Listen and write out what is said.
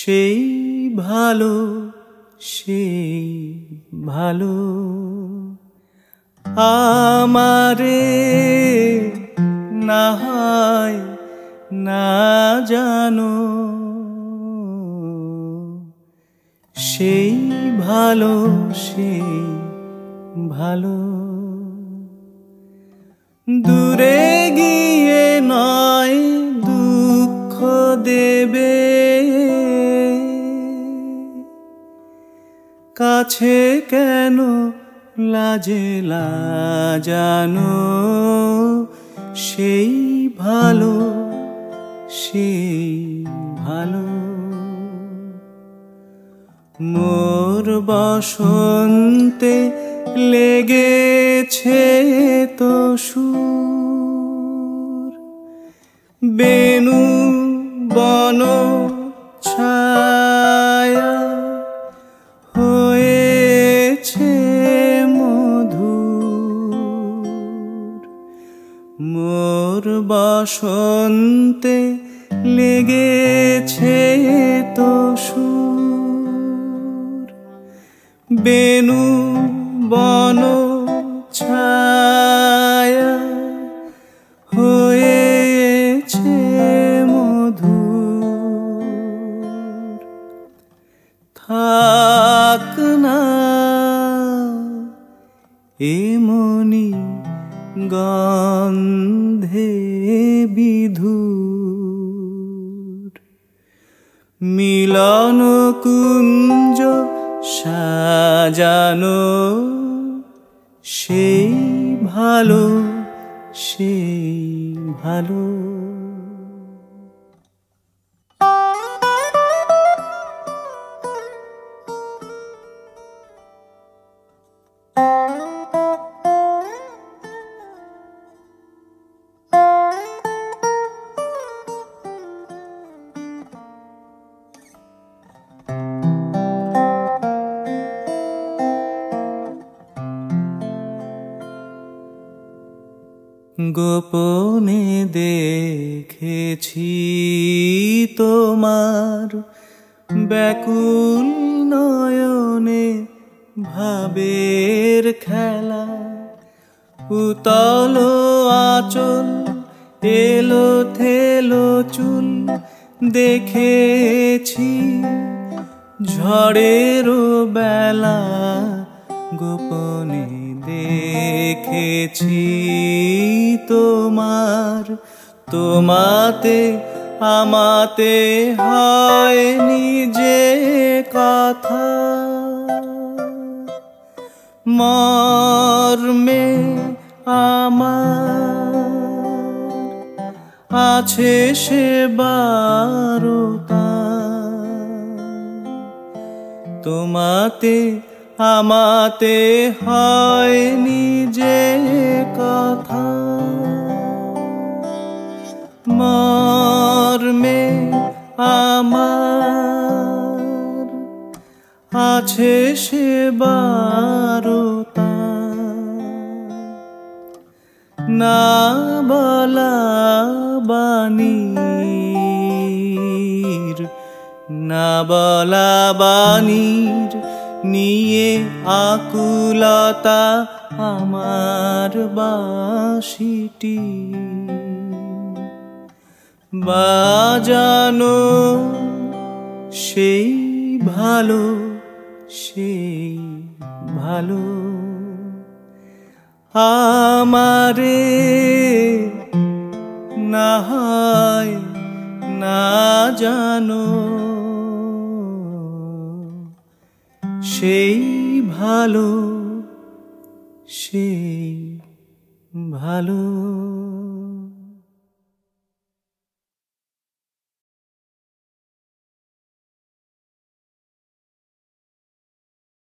সেই ভালো সেই ভালো। আমারে না হয় না জানো সেই ভালো সেই ভালো। দূরে কাছে কেন লাজে জানো সেই ভালো সেই ভালো। মোর বসন্তে লেগেছে তো সুর। বেনু বন ছায়া বসন্তে লেগেছে তো সুর। বেনু বন ছায়া হয়েছে মধুর। থাক না এমনি গন্ধে বিধুর মিলন কুঞ্জ সাজানো সেই ভালো সেই ভালো। গোপনে দেখেছি তোমার ব্যাকুল নয়নে ভাবের খেলা। উতল আচল, এলো থেলো চুল দেখেছি। ঝড়েরও বেলা গোপনে দেখেছি তোমার তোমাতে আমাতে হয়নি যে কথা। মর্মে আমার আছে সে বারোতা। তোমাতে আমাতে হয়নি যে কথা। মর্মে আমার আছে সে বারোতা। না বলা বাণীর, না বলা বাণীর নিয়ে আকুলতা আমার বাসিটি। বাজানো সেই ভালো সেই ভালো। আমারে না হয় না জানো। সেই ভালো সেই ভালো।